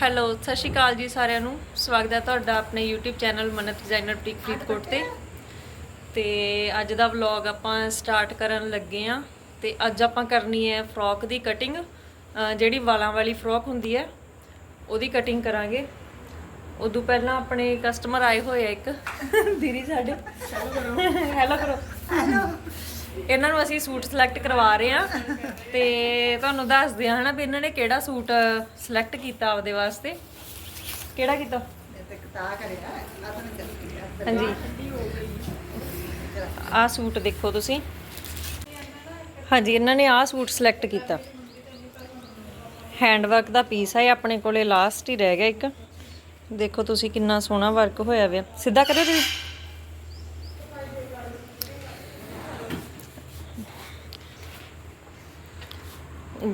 Hello ਸਤਿ ਸ਼੍ਰੀ ਅਕਾਲ ਜੀ ਸਾਰਿਆਂ ਨੂੰ। ਸਵਾਗਤ ਹੈ ਤੁਹਾਡਾ ਆਪਣੇ YouTube channel Mannat designer boutique Faridkot ਤੇ। ਤੇ ਅੱਜ ਦਾ ਵਲੌਗ ਆਪਾਂ ਸਟਾਰਟ ਕਰਨ ਲੱਗੇ ਆ ਤੇ ਅੱਜ ਆਪਾਂ ਕਰਨੀ ਹੈ ਫਰੋਕ ਦੀ ਕਟਿੰਗ। ਜਿਹੜੀ ਵਾਲਾਂ ਵਾਲੀ ਫਰੋਕ ਹੁੰਦੀ ਹੈ ਉਹਦੀ ਕਟਿੰਗ ਕਰਾਂਗੇ। ਉਦੋਂ ਪਹਿਲਾਂ ਆਪਣੇ ਕਸਟਮਰ ਆਏ ਹੋਏ ਆ ਇੱਕ। ਦੀਦੀ ਸਾਡੇ। ਹੈਲੋ ਕਰੋ। ਇਹਨਾਂ ਨੂੰ ਅਸੀਂ ਸੂਟ ਸਿਲੈਕਟ ਕਰਵਾ ਰਹੇ ਆ ਤੇ ਤੁਹਾਨੂੰ ਦੱਸਦੇ ਆ ਹਨਾ ਵੀ ਇਹਨਾਂ ਨੇ ਕਿਹੜਾ ਸੂਟ ਸਿਲੈਕਟ ਕੀਤਾ ਆਪਦੇ ਵਾਸਤੇ। ਕਿਹੜਾ ਕੀਤਾ? ਹਾਂਜੀ। ਆਹ ਸੂਟ ਦੇਖੋ ਤੁਸੀਂ। ਹਾਂਜੀ, ਇਹਨਾਂ ਨੇ ਆਹ ਸੂਟ ਸਿਲੈਕਟ ਕੀਤਾ। ਹੈਂਡ ਵਰਕ ਦਾ ਪੀਸ ਹੈ ਆਪਣੇ ਕੋਲੇ ਲਾਸਟ ਹੀ ਰਹਿ ਗਿਆ ਇੱਕ। ਦੇਖੋ ਤੁਸੀਂ ਕਿੰਨਾ ਸੋਹਣਾ ਵਰਕ ਹੋਇਆ ਹੋਇਆ ਸਿੱਧਾ ਕਰਿਓ ਤੁਸੀਂ।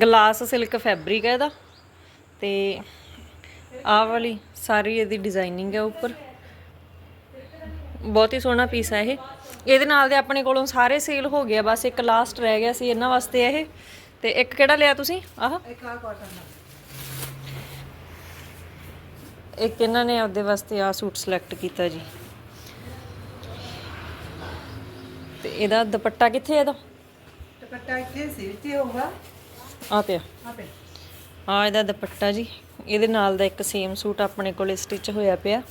ਗਲਾਸ ਸਿਲਕ ਫੈਬਰਿਕ ਹੈ ਇਹਦਾ ਤੇ ਆਹ ਵਾਲੀ ਸਾਰੀ ਇਹਦੀ ਡਿਜ਼ਾਈਨਿੰਗ ਹੈ ਉੱਪਰ। ਬਹੁਤ ਹੀ ਸੋਹਣਾ ਪੀਸ ਹੈ ਇਹ। ਇਹਦੇ ਨਾਲ ਦੇ ਆਪਣੇ ਕੋਲੋਂ ਸਾਰੇ ਸੇਲ ਹੋ ਗਿਆ ਬਸ ਇੱਕ ਲਾਸਟ ਰਹਿ ਗਿਆ ਸੀ ਇਹਨਾਂ ਵਾਸਤੇ ਇਹ। ਤੇ ਇੱਕ ਕਿਹੜਾ ਲਿਆ ਤੁਸੀਂ? ਆਹ। ਇੱਕ ਇਹਨਾਂ ਨੇ ਆਪਦੇ ਵਾਸਤੇ ਆ ਸੂਟ ਸਿਲੈਕਟ ਕੀਤਾ ਜੀ। ਤੇ ਇਹਦਾ ਦੁਪੱਟਾ ਕਿੱਥੇ ਹੈ ਇਹਦਾ? ਦੁਪੱਟਾ ਇੱਥੇ ਸੀ ਇੱਥੇ ਹੋਊਗਾ। ਆ ਪਿਆ। ਆਪੇ ਆ ਇਹਦਾ ਦੁਪੱਟਾ ਜੀ। ਇਹਦੇ ਨਾਲ ਦਾ ਇੱਕ ਸੇਮ ਸੂਟ ਆਪਣੇ ਕੋਲੇ ਸਟਿਚ ਹੋਇਆ ਪਿਆ।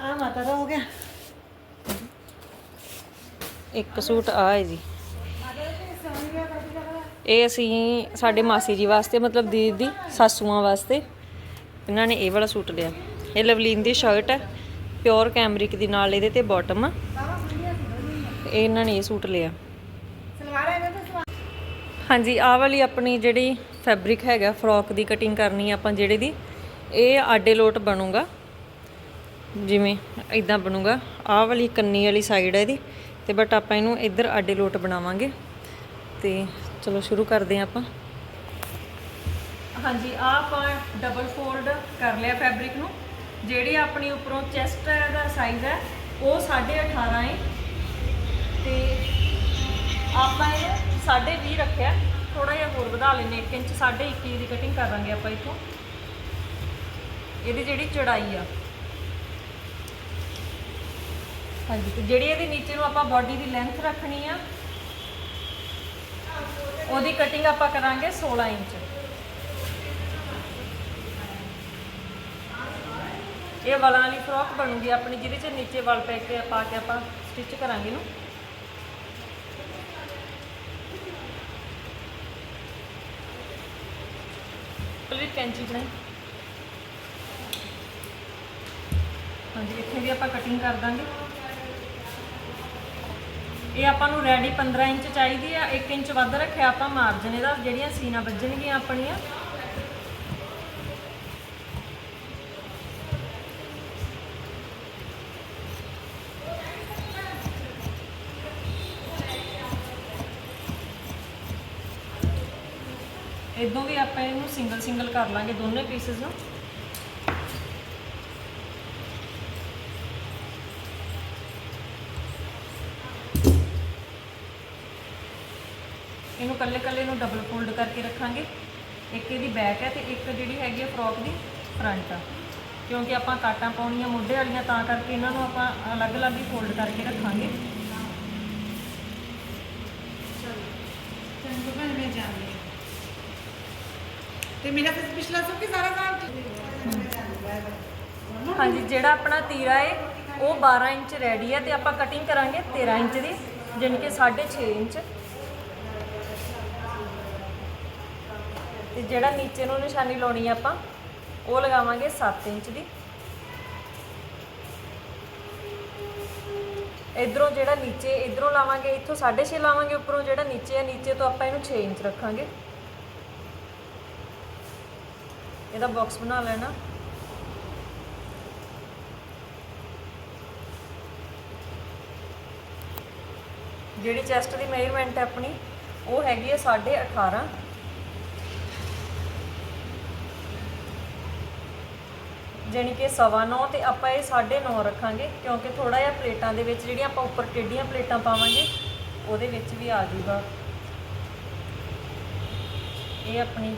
ਆ ਮਾਤਾ ਦਾ ਹੋ ਗਿਆ। ਇੱਕ ਸੂਟ ਆ ਹੈ ਜੀ। ਇਹ ਅਸੀਂ ਸਾਡੇ ਮਾਸੀ ਜੀ ਵਾਸਤੇ ਮਤਲਬ ਦੀਦੀ ਦੀ ਸਾਸੂਆਂ ਵਾਸਤੇ ਇਹਨਾਂ ਨੇ ਇਹ ਵਾਲਾ ਸੂਟ ਲਿਆ। ਇਹ ਲਵਲੀਨ ਦੀ ਸ਼ਰਟ ਹੈ ਪਿਓਰ ਕੈਮਰਿਕ ਦੀ ਨਾਲ ਇਹਦੇ ਤੇ ਬਾਟਮ ਆ। ਇਹ ਇਹਨਾਂ ਨੇ ਇਹ ਸੂਟ ਲਿਆ ਸਲਵਾਰ ਹੈ ਨਾ ਸਲਵਾਰ ਹਾਂਜੀ, ਆਹ ਵਾਲੀ ਆਪਣੀ ਜਿਹੜੀ ਫੈਬਰਿਕ ਹੈਗਾ ਫਰੋਕ ਦੀ ਕਟਿੰਗ ਕਰਨੀ ਆਪਾਂ ਜਿਹੜੇ ਦੀ, ਇਹ ਆਡੇ ਲੋਟ ਬਣੂਗਾ। ਜਿਵੇਂ ਇਦਾਂ ਬਣੂਗਾ। ਆਹ ਵਾਲੀ ਕੰਨੀ ਵਾਲੀ ਸਾਈਡ ਹੈ ਇਹਦੀ, ਤੇ ਬਟ ਆਪਾਂ ਇਹਨੂੰ ਇੱਧਰ ਆਡੇ ਲੋਟ ਬਣਾਵਾਂਗੇ। ਤੇ ਚਲੋ ਸ਼ੁਰੂ ਕਰਦੇ ਹਾਂ ਆਪਾਂ। ਹਾਂਜੀ, ਆਹ ਆਪਾਂ ਡਬਲ ਫੋਲਡ ਕਰ ਲਿਆ ਫੈਬਰਿਕ ਨੂੰ। ਜਿਹੜੀ ਆਪਣੀ ਉੱਪਰੋਂ ਚੈਸਟ ਦਾ ਸਾਈਜ਼ ਹੈ, ਉਹ 18.5 ਹੈ ਤੇ ਆਪਾਂ ਇਹਨੂੰ 20.5 ਰੱਖਿਆ ਥੋੜਾ ਜਿਹਾ ਹੋਰ ਵਧਾ ਲੈਨੇ 1 ਇੰਚ 21 ਦੀ ਕਟਿੰਗ ਕਰਾਂਗੇ ਆਪਾਂ ਇੱਥੋਂ। ਇਹਦੀ ਜਿਹੜੀ ਚੌੜਾਈ ਆ। ਹਾਂਜੀ, ਤੇ ਜਿਹੜੀ ਇਹਦੇ ਨੀਚੇ ਨੂੰ ਆਪਾਂ ਬਾਡੀ ਦੀ ਲੈਂਥ ਰੱਖਣੀ ਆ, ਉਹਦੀ ਕਟਿੰਗ ਆਪਾਂ ਕਰਾਂਗੇ 16 ਇੰਚ। ਇਹ ਵਾਲਾਂ ਵਾਲੀ ਫਰੋਕ ਬਣੂਗੀ ਆਪਣੀ, ਜਿਹਦੇ ਚ ਨੀਚੇ ਵਲ ਪੈ ਕੇ ਪਾ ਕੇ ਆਪਾਂ ਸਟਿਚ ਕਰਾਂਗੇ ਇਹਨੂੰ। ਪਲੀਜ਼ ਕੈਂਚੀ ਬਣਾਈ। ਹਾਂਜੀ, ਇੱਥੇ ਵੀ ਆਪਾਂ ਕਟਿੰਗ ਕਰ ਦਾਂਗੇ। ਇਹ ਆਪਾਂ ਨੂੰ ਰੈਡੀ 15 ਇੰਚ ਚਾਹੀਦੀ ਆ 1 ਇੰਚ ਵੱਧ ਰੱਖਿਆ ਆਪਾਂ ਮਾਰਜਨ ਇਹਦਾ, ਜਿਹੜੀਆਂ ਸੀਨਾ ਵੱਜਣਗੀਆਂ ਆਪਣੀਆਂ। ਇਦੋਂ ਵੀ ਆਪਾਂ ਇਹਨੂੰ ਸਿੰਗਲ ਸਿੰਗਲ ਕਰ ਲਾਂਗੇ ਦੋਨੇ ਪੀਸਸ ਨੂੰ। ਇਹਨੂੰ ਕੱਲੇ ਕੱਲੇ ਨੂੰ ਡਬਲ ਫੋਲਡ ਕਰਕੇ ਰੱਖਾਂਗੇ। ਇੱਕ ਇਹਦੀ ਬੈਕ ਹੈ ਤੇ ਇੱਕ ਜਿਹੜੀ ਹੈਗੀ ਆ ਫਰੋਕ ਦੀ ਫਰੰਟ ਆ। ਕਿਉਂਕਿ ਆਪਾਂ ਕਾਟਾਂ ਪਾਉਣੀਆਂ ਮੋਢੇ ਵਾਲੀਆਂ ਤਾਂ ਕਰਕੇ ਇਹਨਾਂ ਨੂੰ ਆਪਾਂ ਅਲੱਗ-ਅਲੱਗ ਹੀ ਫੋਲਡ ਕਰਕੇ ਰੱਖਾਂਗੇ ਚੰਗੋ ਭੈਣ ਮੈਂ ਜਾਂਦੀ ਹਾਂ। ਤੇ ਮੇਰਾ ਤਾਂ ਪਿਛਲਾ ਸਭ ਕੇ ਸਾਰਾ ਕੰਮ ਹਾਂਜੀ, ਜਿਹੜਾ ਆਪਣਾ ਤੀਰਾ ਹੈ ਉਹ 12 ਇੰਚ ਰੈਡੀ ਹੈ ਤੇ ਆਪਾਂ ਕਟਿੰਗ ਕਰਾਂਗੇ 13 ਇੰਚ ਦੀ, ਜਾਣੀ ਕਿ 6.5 ਇੰਚ। ਤੇ ਜਿਹੜਾ ਨੀਚੇ ਨੂੰ ਨਿਸ਼ਾਨੀ ਲਾਉਣੀ ਆ ਆਪਾਂ, ਉਹ ਲਗਾਵਾਂਗੇ 7 ਇੰਚ ਦੀ। ਇਧਰੋਂ ਜਿਹੜਾ ਨੀਚੇ, ਇਧਰੋਂ ਲਾਵਾਂਗੇ, ਇੱਥੋਂ 6.5 ਲਾਵਾਂਗੇ, ਉੱਪਰੋਂ ਜਿਹੜਾ ਨੀਚੇ ਆ, ਨੀਚੇ ਤੋਂ ਆਪਾਂ ਇਹਨੂੰ 6 ਇੰਚ ਰੱਖਾਂਗੇ। ਇਹਦਾ ਬਾਕਸ ਬਣਾ ਲੈਣਾ। ਜਿਹੜੀ ਚੈਸਟ ਦੀ ਮੇਜ਼ਰਮੈਂਟ ਹੈ ਆਪਣੀ, ਉਹ ਹੈਗੀ ਹੈ 18.5 ਜਾਣੀ ਕਿ ਸਵਾ ਨੌ ਤੇ ਆਪਾਂ ਇਹ 9.5 ਰੱਖਾਂਗੇ, ਕਿਉਂਕਿ ਥੋੜਾ ਜਿਹਾ ਪਲੇਟਾਂ ਦੇ ਵਿੱਚ ਜਿਹੜੀਆਂ ਆਪਾਂ ਉੱਪਰ ਟੇਡੀਆਂ ਪਲੇਟਾਂ ਪਾਵਾਂਗੇ, ਉਹਦੇ ਵਿੱਚ ਵੀ ਆ ਜਾਊਗਾ। ਇਹ ਆਪਣੀ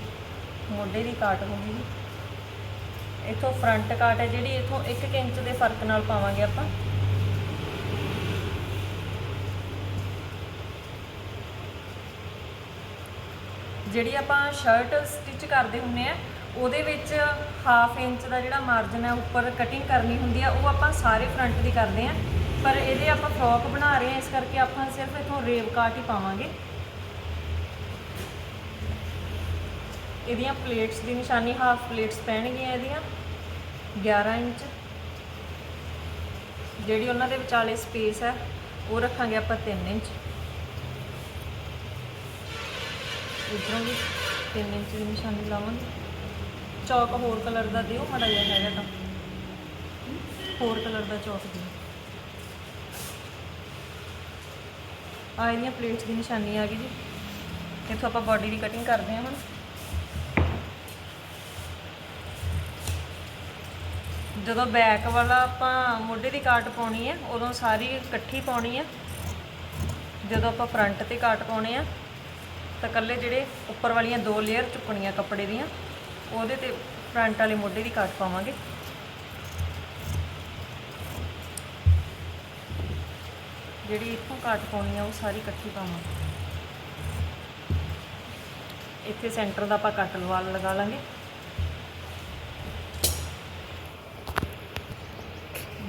ਮੋਢੇ ਦੀ ਕਾਟ ਹੋ ਗਈ ਫਰੰਟ ਕਾਟ ਹੈ ਜਿਹੜੀ ਇਥੋਂ 1 ਇੰਚ ਦੇ ਫ਼ਰਕ ਨਾਲ ਪਾਵਾਂਗੇ ਆਪਾਂ। ਜਿਹੜੀ ਆਪਾਂ ਸ਼ਰਟ ਸਟਿਚ ਕਰਦੇ ਹੁੰਨੇ ਆ, ਉਹਦੇ ਵਿੱਚ ਹਾਫ ਇੰਚ ਦਾ ਜਿਹੜਾ ਮਾਰਜਨ ਹੈ, ਉੱਪਰ ਕਟਿੰਗ ਕਰਨੀ ਹੁੰਦੀ ਆ, ਉਹ ਆਪਾਂ ਸਾਰੇ ਫਰੰਟ ਦੀ ਕਰਦੇ ਆ। ਪਰ ਇਹਦੇ ਆਪਾਂ ਫਰੋਕ ਬਣਾ ਰਹੇ ਆ, ਇਸ ਕਰਕੇ ਆਪਾਂ ਸਿਰਫ ਇਥੋਂ ਰੇਵ ਕਾਟ ਹੀ ਪਾਵਾਂਗੇ। ਇਹਦੀਆਂ ਪਲੇਟਸ ਦੀ ਨਿਸ਼ਾਨੀ ਹਾਫ ਪਲੇਟਸ ਪੈਣਗੀਆਂ ਇਹਦੀਆਂ 11 ਇੰਚ। ਜਿਹੜੀ ਉਹਨਾਂ ਦੇ ਵਿਚਾਲੇ ਸਪੇਸ ਹੈ, ਉਹ ਰੱਖਾਂਗੇ ਆਪਾਂ 3 ਇੰਚ। ਇਧਰੋਂ ਵੀ 3 ਇੰਚ ਦੀ ਨਿਸ਼ਾਨੀ ਲਾਵਾਂਗੇ। ਚੌਕ ਹੋਰ ਕਲਰ ਦਾ ਦਿਓ, ਮਾੜਾ ਜਿਹਾ ਹੈਗਾ ਤਾਂ। ਹੋਰ ਕਲਰ ਦਾ ਚੌਕ ਦਿਓ। ਆ ਇਹਦੀਆਂ ਪਲੇਟਸ ਦੀ ਨਿਸ਼ਾਨੀ ਆ ਗਈ ਜੀ। ਇੱਥੋਂ ਆਪਾਂ ਬਾਡੀ ਦੀ ਕਟਿੰਗ ਕਰਦੇ ਹਾਂ ਹੁਣ। ਜਦੋਂ ਬੈਕ ਵਾਲਾ ਆਪਾਂ ਮੋਢੇ ਦੀ ਕਾਟ ਪਾਉਣੀ ਹੈ ਉਦੋਂ ਸਾਰੀ ਇਕੱਠੀ ਪਾਉਣੀ ਹੈ ਜਦੋਂ ਆਪਾਂ ਫਰੰਟ ਤੇ ਕਾਟ ਪਾਉਣੇ ਆ, ਤਾਂ ਇਕੱਲੇ ਜਿਹੜੇ ਉੱਪਰ ਵਾਲੀਆਂ ਦੋ ਲੇਅਰ ਚੁੱਕਣੀਆਂ ਕੱਪੜੇ ਦੀਆਂ, ਉਹਦੇ ਤੇ ਫਰੰਟ ਵਾਲੇ ਮੋਢੇ ਦੀ ਕਾਟ ਪਾਵਾਂਗੇ। ਜਿਹੜੀ ਇੱਥੋਂ ਕਾਟ ਪਾਉਣੀ ਆ, ਉਹ ਸਾਰੀ ਇਕੱਠੀ ਪਾਵਾਂਗੇ। ਇੱਥੇ ਸੈਂਟਰ ਦਾ ਆਪਾਂ ਕੱਟ ਲਵਾ ਲਗਾ ਲਾਂਗੇ।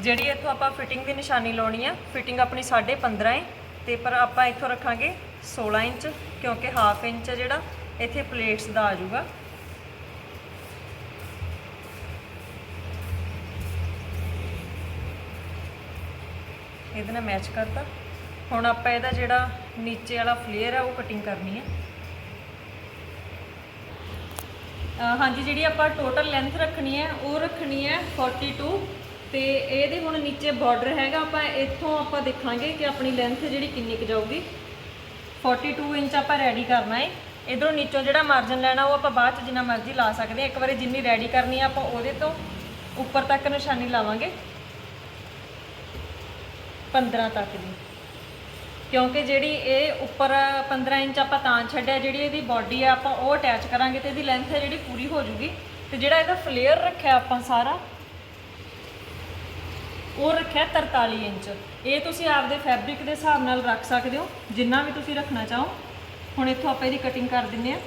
ਜਿਹੜੀ ਇੱਥੋਂ ਆਪਾਂ ਫਿਟਿੰਗ ਦੀ ਨਿਸ਼ਾਨੀ ਲਾਉਣੀ ਆ ਫਿਟਿੰਗ ਆਪਣੀ 15.5 ਹੈ ਤੇ ਪਰ ਆਪਾਂ ਇੱਥੋਂ ਰੱਖਾਂਗੇ 16 ਇੰਚ, ਕਿਉਂਕਿ ਹਾਫ ਇੰਚ ਹੈ ਜਿਹੜਾ, ਇੱਥੇ ਪਲੇਟਸ ਦਾ ਆ ਜਾਊਗਾ। ਇਹਦੇ ਨਾਲ ਮੈਚ ਕਰਤਾ। ਹੁਣ ਆਪਾਂ ਇਹਦਾ ਜਿਹੜਾ ਨੀਚੇ ਵਾਲਾ ਫਲੇਅਰ ਹੈ ਉਹ ਕਟਿੰਗ ਕਰਨੀ ਹੈ ਹਾਂਜੀ, ਜਿਹੜੀ ਆਪਾਂ ਟੋਟਲ ਲੈਂਥ ਰੱਖਣੀ ਹੈ ਉਹ ਰੱਖਣੀ ਹੈ 42 ਤੇ ਇਹਦੇ ਹੁਣ ਨੀਚੇ ਬਾਰਡਰ ਹੈਗਾ, ਆਪਾਂ ਇੱਥੋਂ ਆਪਾਂ ਦੇਖਾਂਗੇ ਕਿ ਆਪਣੀ ਲੈਂਥ ਜਿਹੜੀ ਕਿੰਨੀ ਕੁ ਜਾਊਗੀ। 42 ਇੰਚ ਆਪਾਂ ਰੈਡੀ ਕਰਨਾ ਹੈ ਇਧਰੋਂ ਨੀਚੋਂ ਜਿਹੜਾ ਮਾਰਜਨ ਲੈਣਾ, ਉਹ ਆਪਾਂ ਬਾਅਦ ਚ ਜਿੰਨਾ ਮਰਜ਼ੀ ਲਾ ਸਕਦੇ ਹਾਂ ਇੱਕ ਵਾਰੀ ਜਿੰਨੀ ਰੈਡੀ ਕਰਨੀ ਆ, ਆਪਾਂ ਉਹਦੇ ਤੋਂ ਉੱਪਰ ਤੱਕ ਨਿਸ਼ਾਨੀ ਲਾਵਾਂਗੇ। 15 ਤੱਕ ਦੀ। ਕਿਉਂਕਿ ਜਿਹੜੀ ਇਹ ਉੱਪਰ 15 ਇੰਚ ਆਪਾਂ ਤਾਂ ਛੱਡਿਆ, ਜਿਹੜੀ ਇਹਦੀ ਬਾਡੀ ਆ, ਆਪਾਂ ਉਹ ਅਟੈਚ ਕਰਾਂਗੇ ਤੇ ਇਹਦੀ ਲੈਂਥ ਹੈ ਜਿਹੜੀ ਪੂਰੀ ਹੋ ਜੂਗੀ। ਤੇ ਜਿਹੜਾ ਇਹਦਾ ਫਲੇਅਰ ਰੱਖਿਆ ਆਪਾਂ ਸਾਰਾ ਉਹ ਰੱਖਿਆ 43 ਇੰਚ। ਇਹ ਤੁਸੀਂ ਆਪਦੇ ਫੈਬਰਿਕ ਦੇ ਹਿਸਾਬ ਨਾਲ ਰੱਖ ਸਕਦੇ ਹੋ, ਜਿੰਨਾ ਵੀ ਤੁਸੀਂ ਰੱਖਣਾ ਚਾਹੋ। ਹੁਣ ਇੱਥੋਂ ਆਪਾਂ ਇਹਦੀ ਕਟਿੰਗ ਕਰ ਦਿੰਨੇ ਆ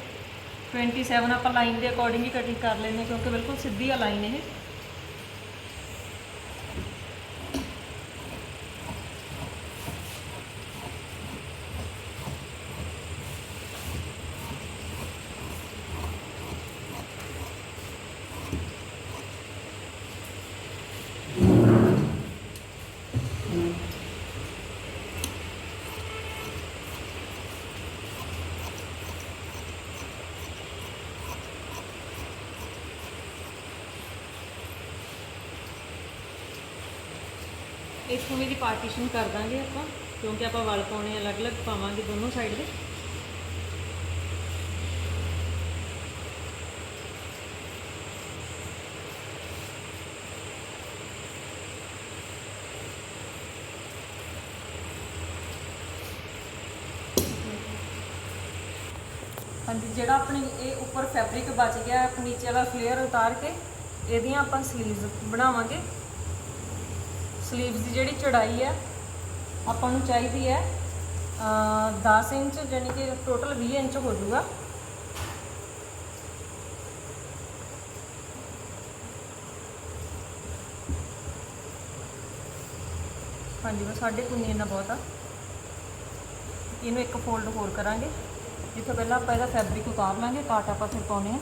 27 ਆਪਾਂ ਲਾਈਨ ਦੇ ਅਕੋਰਡਿੰਗ ਹੀ ਕਟਿੰਗ ਕਰ ਲੈਂਦੇ ਹਾਂ, ਕਿਉਂਕਿ ਬਿਲਕੁਲ ਸਿੱਧੀ ਆ ਲਾਈਨ ਇਹ। ਇੱਥੋਂ ਵੀ ਦੀ ਪਾਰਟੀਸ਼ਨ ਕਰ ਦਾਂਗੇ ਆਪਾਂ ਕਿਉਂਕਿ ਆਪਾਂ ਵਲ ਪਾਉਣੇ ਅਲੱਗ-ਅਲੱਗ ਪਾਵਾਂਗੇ ਦੋਨੋਂ ਸਾਈਡ ਦੇ। ਹਾਂਜੀ ਜਿਹੜਾ ਆਪਣੇ ਇਹ ਉੱਪਰ ਫੈਬਰਿਕ ਬਚ ਗਿਆ ਹੈ, ਨੀਚੇ ਵਾਲਾ ਫਲੇਅਰ ਉਤਾਰ ਕੇ ਇਹਦੀਆਂ ਆਪਾਂ ਸਲੀਵਸ ਬਣਾਵਾਂਗੇ। ਸਲੀਵਸ ਦੀ ਜਿਹੜੀ ਚੌੜਾਈ ਹੈ, ਆਪਾਂ ਨੂੰ ਚਾਹੀਦੀ ਹੈ ਅ 10 ਇੰਚ ਯਾਨੀ ਕਿ ਟੋਟਲ 20 ਇੰਚ ਹੋ ਜਾਊਗਾ। ਹਾਂਜੀ, ਬਸ ਸਾਢੇ ਕੁ ਇੰਨਾ ਬਹੁਤ ਆ। ਇਹਨੂੰ ਇੱਕ ਫੋਲਡ ਹੋਰ ਕਰਾਂਗੇ। ਜਿੱਥੇ ਪਹਿਲਾਂ ਆਪਾਂ ਇਹਦਾ ਫੈਬਰਿਕ ਉਤਾਰ ਲਾਂਗੇ, ਕਾਟ ਆਪਾਂ ਫਿਰ ਪਾਉਣੇ ਆ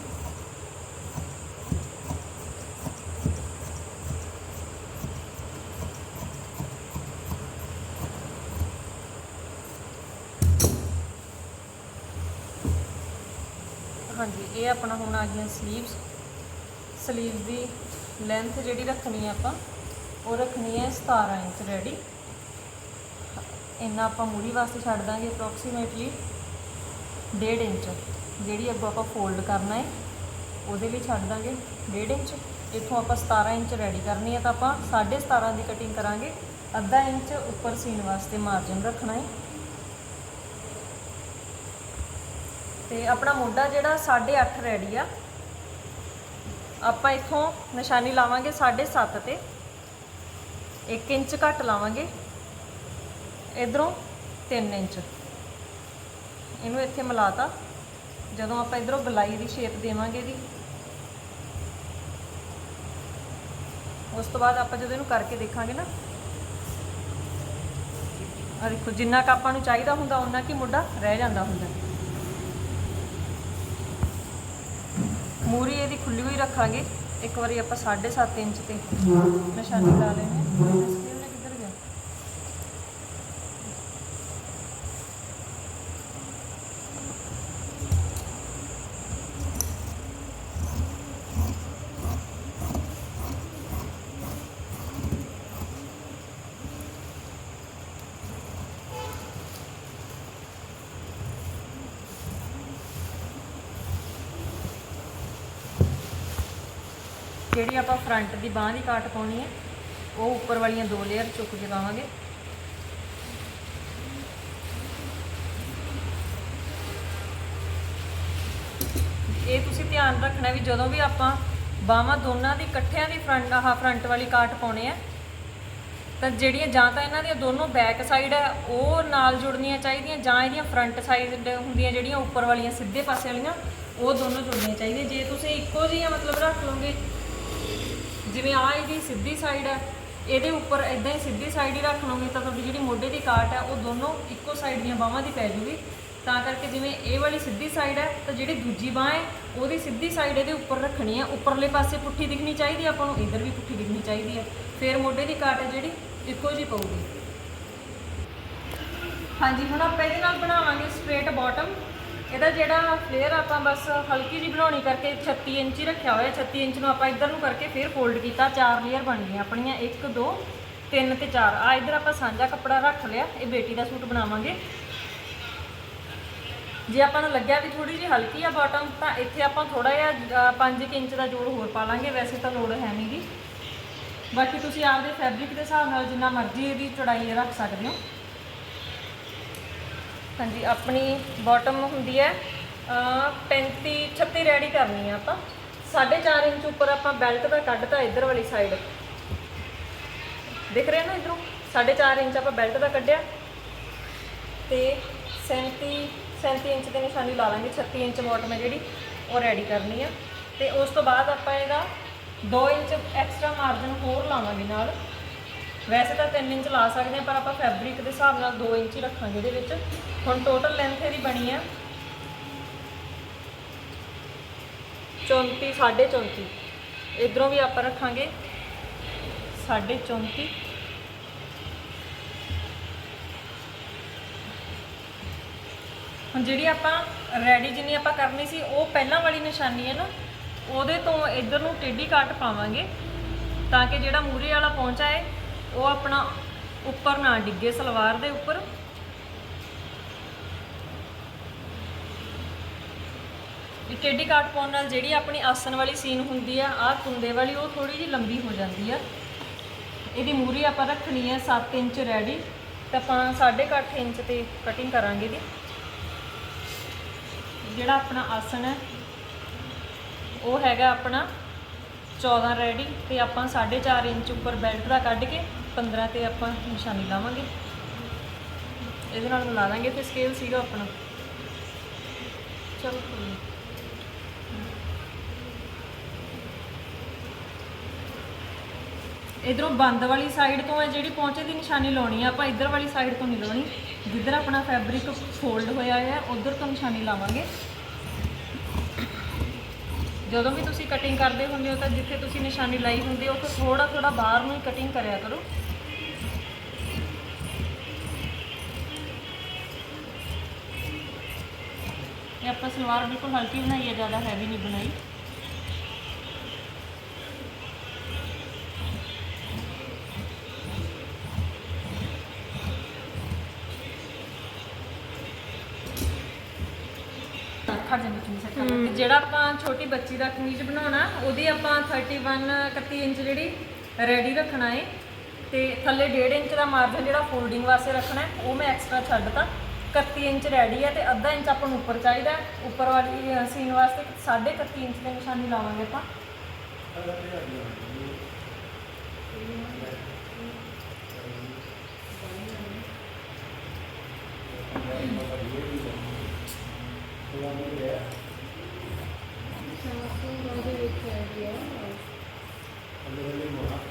ਹਾਂਜੀ ਇਹ ਆਪਣਾ ਹੁਣ ਆ ਗਈਆਂ ਸਲੀਵਸ ਸਲੀਵ ਦੀ ਲੈਂਥ ਜਿਹੜੀ ਰੱਖਣੀ ਹੈ ਆਪਾਂ, ਉਹ ਰੱਖਣੀ ਹੈ 17 ਇੰਚ ਰੈਡੀ ਇੰਨਾ ਆਪਾਂ ਮੂਰੀ ਵਾਸਤੇ ਛੱਡ ਦਾਂਗੇ ਅਪਰੋਕਸੀਮੇਟਲੀ 1.5 ਇੰਚ। ਜਿਹੜੀ ਅੱਗੋਂ ਆਪਾਂ ਫੋਲਡ ਕਰਨਾ ਹੈ ਉਹਦੇ ਲਈ ਛੱਡ ਦਾਂਗੇ 1.5 ਇੰਚ। ਇੱਥੋਂ ਆਪਾਂ 17 ਇੰਚ ਰੈਡੀ ਕਰਨੀ ਹੈ ਤਾਂ ਆਪਾਂ 17.5 ਦੀ ਕਟਿੰਗ ਕਰਾਂਗੇ। ਅੱਧਾ ਇੰਚ ਉੱਪਰ ਸੀਨ ਵਾਸਤੇ ਮਾਰਜਨ ਰੱਖਣਾ ਹੈ ਤੇ ਆਪਣਾ ਮੋਢਾ ਜਿਹੜਾ 8.5 ਰੈਡੀ ਆ। ਆਪਾਂ ਇੱਥੋਂ ਨਿਸ਼ਾਨੀ ਲਾਵਾਂਗੇ 7.5 ਤੇ। 1 ਇੰਚ ਘੱਟ ਲਾਵਾਂਗੇ। ਇਧਰੋਂ 3 ਇੰਚ। ਇਹਨੂੰ ਇੱਥੇ ਮਿਲਾਤਾ। ਜਦੋਂ ਆਪਾਂ ਇਧਰੋਂ ਗਲਾਈ ਦੀ ਸ਼ੇਪ ਦੇਵਾਂਗੇ ਦੀ ਉਸ ਤੋਂ ਬਾਅਦ ਆਪਾਂ ਜਦੋਂ ਇਹਨੂੰ ਕਰਕੇ ਦੇਖਾਂਗੇ ਨਾ। ਆ ਦੇਖੋ, ਜਿੰਨਾ ਕ ਆਪਾਂ ਨੂੰ ਚਾਹੀਦਾ ਹੁੰਦਾ ਉਹਨਾਂ ਕੀ ਮੁੱਢਾ ਰਹਿ ਜਾਂਦਾ ਹੁੰਦਾ। ਮੂਰੀ ਇਹਦੀ ਖੁੱਲੀ ਹੋਈ ਰੱਖਾਂਗੇ। ਇੱਕ ਵਾਰੀ ਆਪਾਂ 7.5 ਇੰਚ ਤੇ ਨਿਸ਼ਾਨੀ ਲਾ ਲੈਣੇ ਸਕੇਲ ਨੇ ਕਿੱਧਰ ਗਿਆ ਜਿਹੜੀ ਆਪਾਂ ਫਰੰਟ ਦੀ ਬਾਹ ਦੀ ਕਾਟ ਪਾਉਣੀ ਹੈ, ਉਹ ਉੱਪਰ ਵਾਲੀਆਂ ਦੋ ਲੇਅਰ ਚੁੱਕ ਕੇ ਪਾਵਾਂਗੇ। ਇਹ ਤੁਸੀਂ ਧਿਆਨ ਰੱਖਣਾ ਵੀ ਜਦੋਂ ਵੀ ਆਪਾਂ ਬਾਹਾਂ ਦੋਨਾਂ ਦੀ ਇਕੱਠਿਆਂ ਦੀ ਫਰੰਟ ਆਹ ਫਰੰਟ ਵਾਲੀ ਕਾਟ ਪਾਉਣੇ ਆ, ਤਾਂ ਜਿਹੜੀਆਂ ਜਾਂ ਤਾਂ ਇਹਨਾਂ ਦੀਆਂ ਦੋਨੋਂ ਬੈਕ ਸਾਈਡ ਹੈ ਉਹ ਨਾਲ ਜੁੜਨੀਆਂ ਚਾਹੀਦੀਆਂ, ਜਾਂ ਇਹਦੀਆਂ ਫਰੰਟ ਸਾਈਡ ਹੁੰਦੀਆਂ ਜਿਹੜੀਆਂ ਉੱਪਰ ਵਾਲੀਆਂ ਸਿੱਧੇ ਪਾਸੇ ਵਾਲੀਆਂ, ਉਹ ਦੋਨੋਂ ਜੁੜਨੀਆਂ ਚਾਹੀਦੀਆਂ। ਜੇ ਤੁਸੀਂ ਇੱਕੋ ਜਿਹੀਆਂ ਮਤਲਬ ਰੱਖ ਲਓਗੇ ਜਿਵੇਂ ਆ ਇਹਦੀ ਸਿੱਧੀ ਸਾਈਡ ਹੈ ਇਹਦੇ ਉੱਪਰ ਇਦਾਂ ਹੀ ਸਿੱਧੀ ਸਾਈਡ ਹੀ ਰੱਖ ਲਓਗੇ ਤਾਂ ਤੁਹਾਡੀ ਜਿਹੜੀ ਮੋਢੇ ਦੀ ਕਾਟ ਹੈ ਉਹ ਦੋਨੋਂ ਇੱਕੋ ਸਾਈਡ ਦੀਆਂ ਬਾਹਾਂ ਦੀ ਪੈ ਜੂਗੀ। ਤਾਂ ਕਰਕੇ ਜਿਵੇਂ ਇਹ ਵਾਲੀ ਸਿੱਧੀ ਸਾਈਡ ਹੈ ਤਾਂ ਜਿਹੜੀ ਦੂਜੀ ਬਾਹ ਹੈ, ਉਹਦੀ ਸਿੱਧੀ ਸਾਈਡ ਇਹਦੇ ਉੱਪਰ ਰੱਖਣੀ ਹੈ ਉੱਪਰਲੇ ਪਾਸੇ ਪੁੱਠੀ ਦਿਖਣੀ ਚਾਹੀਦੀ ਹੈ ਆਪਾਂ ਨੂੰ ਇਧਰ ਵੀ ਪੁੱਠੀ ਦਿਖਣੀ ਚਾਹੀਦੀ ਹੈ ਫਿਰ ਮੋਢੇ ਦੀ ਕਾਟ ਹੈ ਜਿਹੜੀ, ਇੱਕੋ ਜਿਹੀ ਪਊਗੀ। ਹਾਂਜੀ, ਹੁਣ ਆਪਾਂ ਇਹਦੇ ਨਾਲ ਬਣਾਵਾਂਗੇ ਸਟ੍ਰੇਟ ਬਾਟਮ ਇਹਦਾ ਜਿਹੜਾ ਫਲੇਅਰ ਆਪਾਂ ਬਸ ਹਲਕੀ ਜਿਹੀ ਬਣਾਉਣੀ ਕਰਕੇ 36 ਇੰਚ ਹੀ ਰੱਖਿਆ ਹੋਇਆ 36 ਇੰਚ ਨੂੰ ਆਪਾਂ ਇੱਧਰ ਨੂੰ ਕਰਕੇ ਫਿਰ ਫੋਲਡ ਕੀਤਾ। ਚਾਰ ਲੇਅਰ ਬਣ ਗਈਆਂ ਆਪਣੀਆਂ 1 2 3 ਤੇ 4 ਆ ਇੱਧਰ ਆਪਾਂ ਸਾਂਝਾ ਕੱਪੜਾ ਰੱਖ ਲਿਆ, ਇਹ ਬੇਟੀ ਦਾ ਸੂਟ ਬਣਾਵਾਂਗੇ। ਜੇ ਆਪਾਂ ਨੂੰ ਲੱਗਿਆ ਵੀ ਥੋੜੀ ਜਿਹੀ ਹਲਕੀ ਆ ਬਾਟਮ ਤਾਂ ਇੱਥੇ ਆਪਾਂ ਥੋੜਾ ਜਿਹਾ 5 ਇੰਚ ਦਾ ਜੋੜ ਹੋਰ ਪਾ ਲਾਂਗੇ, ਵੈਸੇ ਤਾਂ ਲੋੜ ਹੈ ਨਹੀਂ ਨਹੀਂਗੀ ਬਾਕੀ ਤੁਸੀਂ ਆਪਦੇ ਫੈਬਰਿਕ ਦੇ ਹਿਸਾਬ ਨਾਲ ਜਿੰਨਾ ਮਰਜ਼ੀ ਇਹਦੀ ਚੌੜਾਈ ਰੱਖ ਸਕਦੇ ਹੋ। ਹਾਂਜੀ, ਆਪਣੀ ਬਾਟਮ ਹੁੰਦੀ ਹੈ, ਅਹ 35 36 ਰੈਡੀ ਕਰਨੀ ਆ ਆਪਾਂ। 4.5 ਇੰਚ ਉੱਪਰ ਆਪਾਂ ਬੈਲਟ ਦਾ ਕੱਢਤਾ ਇੱਧਰ ਵਾਲੀ ਸਾਈਡ ਦਿਖ ਰਿਹਾ ਨਾ ਇਧਰੋਂ? 4.5 ਇੰਚ ਆਪਾਂ ਬੈਲਟ ਦਾ ਕੱਢਿਆ। ਤੇ 37 37 ਇੰਚ ਦੀ ਨਿਸ਼ਾਨੀ ਲਾ ਲਾਂਗੇ 36 ਇੰਚ ਬਾਟਮ ਹੈ ਜਿਹੜੀ, ਉਹ ਰੈਡੀ ਕਰਨੀ ਆ। ਤੇ ਉਸ ਤੋਂ ਬਾਅਦ ਆਪਾਂ ਇਹਦਾ 2 ਇੰਚ ਐਕਸਟਰਾ ਮਾਰਜਨ ਹੋਰ ਲਾਵਾਂਗੇ ਨਾਲ। ਵੈਸੇ ਤਾਂ 3 ਇੰਚ ਲਾ ਸਕਦੇ ਆ ਪਰ ਆਪਾਂ ਫੈਬਰਿਕ ਦੇ ਹਿਸਾਬ ਨਾਲ 2 ਇੰਚ ਹੀ ਰੱਖਾਂਗੇ ਇਹਦੇ ਵਿੱਚ। ਹੁਣ ਟੋਟਲ ਲੈਂਥ ਇਹਦੀ ਬਣੀ ਆ 34 34 ਇਧਰੋਂ ਵੀ ਆਪਾਂ ਰੱਖਾਂਗੇ 34 ਹੁਣ ਜਿਹੜੀ ਆਪਾਂ ਰੈਡੀ ਜਿੰਨੀ ਆਪਾਂ ਕਰਨੀ ਸੀ, ਉਹ ਪਹਿਲਾਂ ਵਾਲੀ ਨਿਸ਼ਾਨੀ ਹੈ ਨਾ, ਉਹਦੇ ਤੋਂ ਇਧਰ ਨੂੰ ਟੇਢੀ ਕਾਟ ਪਾਵਾਂਗੇ ਤਾਂ ਕਿ ਜਿਹੜਾ ਮੂਰੇ ਵਾਲਾ ਪਹੁੰਚਾ ਹੈ ਉਹ ਆਪਣਾ ਉੱਪਰ ਨਾ ਡਿੱਗੇ ਸਲਵਾਰ ਦੇ ਉੱਪਰ। ਇਹ ਟੇਢੀ ਕਾਟ ਪਾਉਣ ਨਾਲ ਜਿਹੜੀ ਆਪਣੀ ਆਸਨ ਵਾਲੀ ਸੀਨ ਹੁੰਦੀ ਆ, ਆਹ ਕੁੰਦੇ ਵਾਲੀ, ਉਹ ਥੋੜੀ ਜਿਹੀ ਲੰਬੀ ਹੋ ਜਾਂਦੀ ਆ। ਇਹਦੀ ਮੂਰੀ ਆਪਾਂ ਰੱਖਣੀ ਹੈ 7 ਇੰਚ ਰੈਡੀ ਤਾਂ ਆਪਾਂ 8.5 ਇੰਚ ਤੇ ਕਟਿੰਗ ਕਰਾਂਗੇ ਇਹਦੀ। ਜਿਹੜਾ ਆਪਣਾ ਆਸਨ ਹੈ, ਉਹ ਹੈਗਾ ਆਪਣਾ 14 ਰੈਡੀ ਤੇ ਆਪਾਂ 4.5 ਇੰਚ ਉੱਪਰ ਬੈਲਟ ਦਾ ਕੱਢ ਕੇ 15 ਤੇ ਆਪਾਂ ਨਿਸ਼ਾਨੀ ਲਾਵਾਂਗੇ। ਇਹਦੇ ਨਾਲ ਮਿਲਾ ਲਾਂਗੇ ਤੇ ਸਕੇਲ ਸੀਗਾ ਆਪਣਾ। ਚਲੋ ਕੋਈ ਇਧਰੋਂ ਬੰਦ ਵਾਲੀ ਸਾਈਡ ਤੋਂ ਹੈ ਜਿਹੜੀ ਪਹੁੰਚੇ ਦੀ ਨਿਸ਼ਾਨੀ ਲਾਉਣੀ ਆ, ਆਪਾਂ ਇਧਰ ਵਾਲੀ ਸਾਈਡ ਤੋਂ ਨਹੀਂ ਲਾਉਣੀ। ਜਿੱਧਰ ਆਪਣਾ ਫੈਬਰਿਕ ਫੋਲਡ ਹੋਇਆ ਹੈ ਉਧਰ ਤੋਂ ਨਿਸ਼ਾਨੀ ਲਾਵਾਂਗੇ। ਜਦੋਂ ਵੀ ਤੁਸੀਂ ਕਟਿੰਗ ਕਰਦੇ ਹੁੰਦੇ ਹੋ ਤਾਂ ਜਿੱਥੇ ਤੁਸੀਂ ਨਿਸ਼ਾਨੀ ਲਾਈ ਹੁੰਦੀ ਹੋ ਉੱਥੇ ਥੋੜਾ ਥੋੜਾ ਬਾਹਰ ਨੂੰ ਹੀ ਕਟਿੰਗ ਕਰਿਆ ਕਰੋ। ਇਹ ਆਪਾਂ ਸਲਵਾਰ ਬਿਲਕੁਲ ਹਲਕੀ ਬਣਾਈ ਹੈ ਜ਼ਿਆਦਾ ਹੈਵੀ ਨਹੀਂ ਬਣਾਈ। ਖੜ ਤੇ। ਜਿਹੜਾ ਆਪਾਂ ਛੋਟੀ ਬੱਚੀ ਦਾ ਕਮੀਜ਼ ਬਣਾਉਣਾ ਉਹਦੀ ਆਪਾਂ 31 31 ਇੰਚ ਜਿਹੜੀ ਰੈਡੀ ਰੱਖਣਾ ਹੈ ਤੇ ਥੱਲੇ 1.5 ਇੰਚ ਦਾ ਮਾਰਜਨ ਜਿਹੜਾ ਫੋਲਡਿੰਗ ਵਾਸਤੇ ਰੱਖਣਾ ਹੈ ਉਹ ਮੈਂ ਐਕਸਟਰਾ ਛੱਡਤਾ। 31 ਇੰਚ ਰੈਡੀ ਹੈ ਤੇ ਅੱਧਾ ਇੰਚ ਆਪਾਂ ਨੂੰ ਉੱਪਰ ਚਾਹੀਦਾ ਹੈ। ਉੱਪਰ ਵਾਲੀ ਸੀਨ ਵਾਸਤੇ 31 ਇੰਚ ਦੀ ਨਿਸ਼ਾਨੀ ਲਾਵਾਂਗੇ ਆਪਾਂ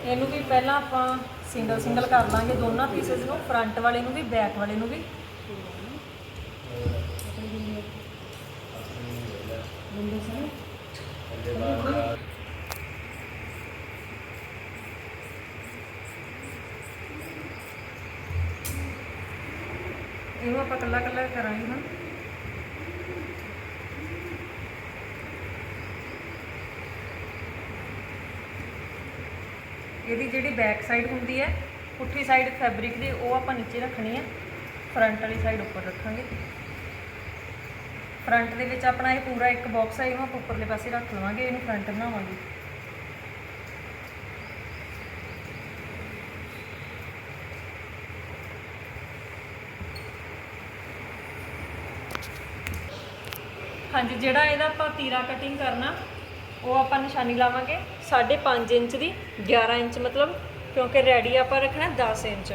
ਇਹਨੂੰ ਵੀ ਪਹਿਲਾਂ ਆਪਾਂ ਸਿੰਗਲ ਸਿੰਗਲ ਕਰ ਲਾਂਗੇ ਦੋਨਾਂ ਪੀਸਸ ਨੂੰ ਫਰੰਟ ਵਾਲੇ ਨੂੰ ਵੀ ਬੈਕ ਵਾਲੇ ਨੂੰ ਵੀ ਇਹਨੂੰ ਆਪਾਂ ਕੱਲਾ ਕੱਲਾ ਕਰਾਂਗੇ ਹੁਣ ਇਹਦੀ ਜਿਹੜੀ ਬੈਕ ਸਾਈਡ ਹੁੰਦੀ ਹੈ, ਪੁੱਠੀ ਸਾਈਡ ਫੈਬਰਿਕ ਦੀ, ਉਹ ਆਪਾਂ ਨੀਚੇ ਰੱਖਣੀ ਹੈ। ਫਰੰਟ ਵਾਲੀ ਸਾਈਡ ਉੱਪਰ ਰੱਖਾਂਗੇ। ਫਰੰਟ ਦੇ ਵਿੱਚ ਆਪਣਾ ਇਹ ਪੂਰਾ ਇੱਕ ਬਾਕਸ ਹੈ ਇਹਨੂੰ ਆਪਾਂ ਉੱਪਰਲੇ ਪਾਸੇ ਰੱਖ ਲਵਾਂਗੇ, ਇਹਨੂੰ ਫਰੰਟ ਬਣਾਵਾਂਗੇ। ਹਾਂਜੀ, ਜਿਹੜਾ ਇਹਦਾ ਆਪਾਂ ਤੀਰਾ ਕਟਿੰਗ ਕਰਨਾ, ਉਹ ਆਪਾਂ ਨਿਸ਼ਾਨੀ ਲਾਵਾਂਗੇ 5.5 ਇੰਚ ਦੀ 11 ਇੰਚ ਮਤਲਬ, ਕਿਉਂਕਿ ਰੈਡੀ ਆਪਾਂ ਰੱਖਣਾ 10 ਇੰਚ।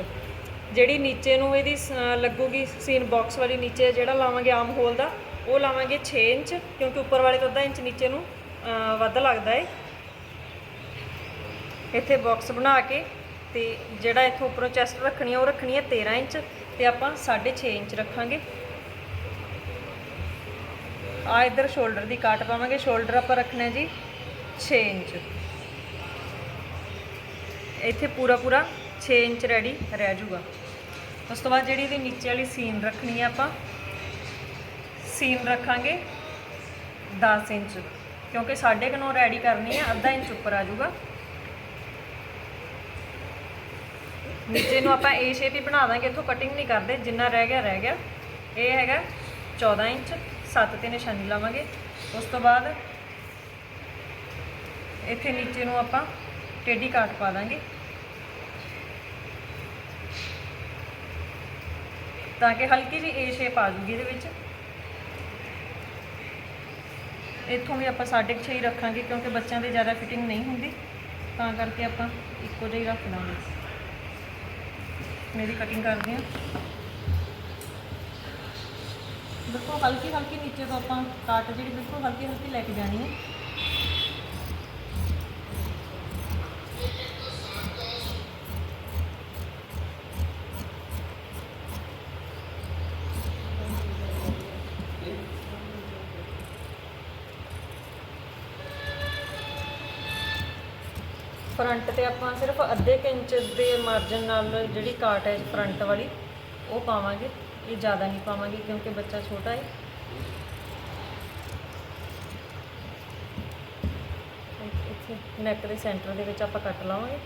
ਜਿਹੜੀ ਨੀਚੇ ਨੂੰ ਇਹਦੀ ਸ- ਲੱਗੂਗੀ ਸੀਨ ਬਾਕਸ ਵਾਲੀ ਨੀਚੇ ਜਿਹੜਾ ਲਾਵਾਂਗੇ ਆਮ ਹੋਲ ਦਾ ਉਹ ਲਾਵਾਂਗੇ 6 ਇੰਚ, ਕਿਉਂਕਿ ਉੱਪਰ ਵਾਲੇ ਤੋਂ ਅੱਧਾ ਇੰਚ ਨੀਚੇ ਨੂੰ ਵੱਧ ਲੱਗਦਾ ਏ। ਇੱਥੇ ਬਾਕਸ ਬਣਾ ਕੇ ਤੇ ਜਿਹੜਾ ਇੱਥੋਂ ਉੱਪਰੋਂ ਚੈਸਟ ਰੱਖਣੀ ਆ, ਉਹ ਰੱਖਣੀ ਆ 13 ਇੰਚ ਤੇ ਆਪਾਂ 6.5 ਇੰਚ ਰੱਖਾਂਗੇ। ਆ ਇਧਰ ਸ਼ੋਲਡਰ ਦੀ ਕਾਟ ਪਾਵਾਂਗੇ। ਸ਼ੋਲਡਰ ਆਪਾਂ ਰੱਖਣਾ ਜੀ 6 ਇੰਚ। ਇੱਥੇ ਪੂਰਾ ਪੂਰਾ 6 ਇੰਚ ਰੈਡੀ ਰਹਿ ਜਾਊਗਾ। ਉਸ ਤੋਂ ਬਾਅਦ ਜਿਹੜੀ ਇਹਦੀ ਨੀਚੇ ਵਾਲੀ ਸੀਨ ਰੱਖਣੀ ਹੈ ਆਪਾਂ ਸੀਨ ਰੱਖਾਂਗੇ 10 ਇੰਚ, ਕਿਉਂਕਿ ਸਾਢੇ ਕੁ ਨੌ ਰੈਡੀ ਕਰਨੀ ਹੈ ਅੱਧਾ ਇੰਚ ਉੱਪਰ ਆ ਜਾਊਗਾ। ਨੀਚੇ ਨੂੰ ਆਪਾਂ ਏ ਸ਼ੇਪ ਹੀ ਬਣਾ ਦਾਂਗੇ, ਇੱਥੋਂ ਕਟਿੰਗ ਨਹੀਂ ਕਰਦੇ, ਜਿੰਨਾ ਰਹਿ ਗਿਆ ਰਹਿ ਗਿਆ। ਇਹ ਹੈਗਾ 14 ਇੰਚ 7 ਤੇ ਨਿਸ਼ਾਨੀ ਲਾਵਾਂਗੇ। ਉਸ ਤੋਂ ਬਾਅਦ ਇੱਥੇ ਨੀਚੇ ਨੂੰ ਆਪਾਂ ਟੇਢੀ ਕਾਟ ਪਾ ਦਾਂਗੇ। ਤਾਂ ਕਿ ਹਲਕੀ ਜਿਹੀ ਏ ਸ਼ੇਪ ਆ ਜੂਗੀ ਇਹਦੇ ਵਿੱਚ। ਇੱਥੋਂ ਵੀ ਆਪਾਂ ਸਾਢੇ ਕੁ ਛੇ ਹੀ ਰੱਖਾਂਗੇ ਕਿਉਂਕਿ ਬੱਚਿਆਂ ਦੇ ਜ਼ਿਆਦਾ ਫਿਟਿੰਗ ਨਹੀਂ ਹੁੰਦੀ। ਤਾਂ ਕਰਕੇ ਆਪਾਂ ਇੱਕੋ ਜਿਹਾ ਹੀ ਰੱਖ ਦਾਂਗੇ ਮੇਰੀ ਕਟਿੰਗ ਕਰਦੇ ਹਾਂ। ਬਿਲਕੁਲ ਹਲਕੀ ਹਲਕੀ ਨੀਚੇ ਤੋਂ ਆਪਾਂ ਕਾਟ ਜਿਹੜੀ ਬਿਲਕੁਲ ਹਲਕੀ ਹਲਕੀ ਲੈ ਕੇ ਜਾਣੀ ਹੈ। ਫਰੰਟ ਤੇ ਆਪਾਂ ਸਿਰਫ ਅੱਧੇ ਕੁ ਇੰਚ ਦੇ ਮਾਰਜਨ ਨਾਲ ਜਿਹੜੀ ਕਾਟ ਹੈ ਫਰੰਟ ਵਾਲੀ, ਉਹ ਪਾਵਾਂਗੇ। ਇਹ ਜ਼ਿਆਦਾ ਨਹੀਂ ਪਾਵਾਂਗੇ ਕਿਉਂਕਿ ਬੱਚਾ ਛੋਟਾ ਹੈ। ਇੱਥੇ ਨੈਕ ਦੇ ਸੈਂਟਰ ਦੇ ਵਿੱਚ ਆਪਾਂ ਕੱਟ ਲਾਵਾਂਗੇ।